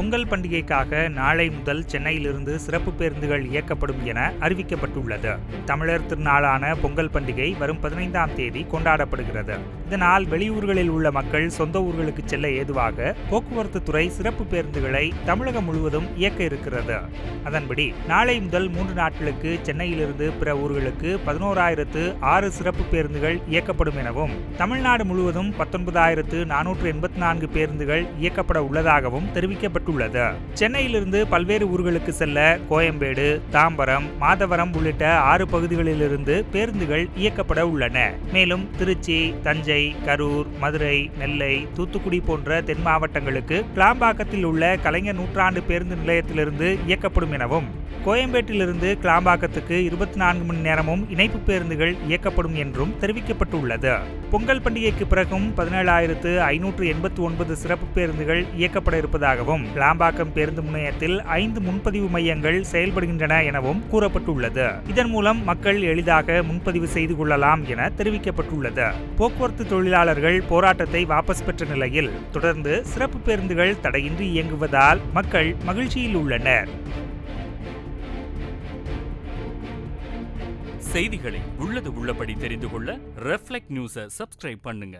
பொங்கல் பண்டிகைக்காக நாளை முதல் சென்னையிலிருந்து சிறப்பு பேருந்துகள் இயக்கப்படும் என அறிவிக்கப்பட்டுள்ளது. தமிழர் திருநாளான பொங்கல் பண்டிகை வரும் பதினைந்தாம் தேதி கொண்டாடப்படுகிறது. இதனால் வெளியூர்களில் உள்ள மக்கள் சொந்த ஊர்களுக்கு செல்ல ஏதுவாக போக்குவரத்து துறை சிறப்பு பேருந்துகளை தமிழகம் முழுவதும் இயக்க இருக்கிறது. அதன்படி நாளை முதல் மூன்று நாட்களுக்கு சென்னையிலிருந்து பிற ஊர்களுக்கு பதினோராயிரத்து ஆறு சிறப்பு பேருந்துகள் இயக்கப்படும் எனவும் தமிழ்நாடு முழுவதும் பத்தொன்பதாயிரத்து நானூற்று எண்பத்தி நான்கு பேருந்துகள் இயக்கப்பட உள்ளதாகவும் தெரிவிக்கப்பட்டுள்ளது. சென்னையிலிருந்து பல்வேறு ஊர்களுக்கு செல்ல கோயம்பேடு தாம்பரம் மாதவரம் உள்ளிட்ட ஆறு பகுதிகளிலிருந்து பேருந்துகள் இயக்கப்பட உள்ளன. மேலும் திருச்சி தஞ்சை கரூர் மதுரை நெல்லை தூத்துக்குடி போன்ற தென் மாவட்டங்களுக்கு கிளாம்பாக்கத்தில் உள்ள கலைஞர் நூற்றாண்டு பேருந்து நிலையத்திலிருந்து இயக்கப்படும் எனவும் கோயம்பேட்டிலிருந்து கிளாம்பாக்கத்துக்கு இருபத்தி நான்கு மணி நேரமும் இணைப்பு பேருந்துகள் இயக்கப்படும் என்றும் தெரிவிக்கப்பட்டுள்ளது. பொங்கல் பண்டிகைக்கு பிறகும் பதினேழாயிரத்து ஐநூற்று எண்பத்தி ஒன்பது சிறப்பு பேருந்துகள் இயக்கப்பட இருப்பதாகவும் கிளாம்பாக்கம் பேருந்து முனையத்தில் ஐந்து முன்பதிவு மையங்கள் செயல்படுகின்றன எனவும் கூறப்பட்டுள்ளது. இதன் மூலம் மக்கள் எளிதாக முன்பதிவு செய்து கொள்ளலாம் என தெரிவிக்கப்பட்டுள்ளது. போக்குவரத்து தொழிலாளர்கள் போராட்டத்தை வாபஸ் பெற்ற நிலையில் தொடர்ந்து சிறப்பு பேருந்துகள் தடையின்றி இயங்குவதால் மக்கள் மகிழ்ச்சியில் உள்ளனர். செய்திகளை உள்ளது உள்ளபடி தெரிந்து கொள்ள ரெஃப்ளெக்ட் நியூஸை சப்ஸ்கிரைப் பண்ணுங்க.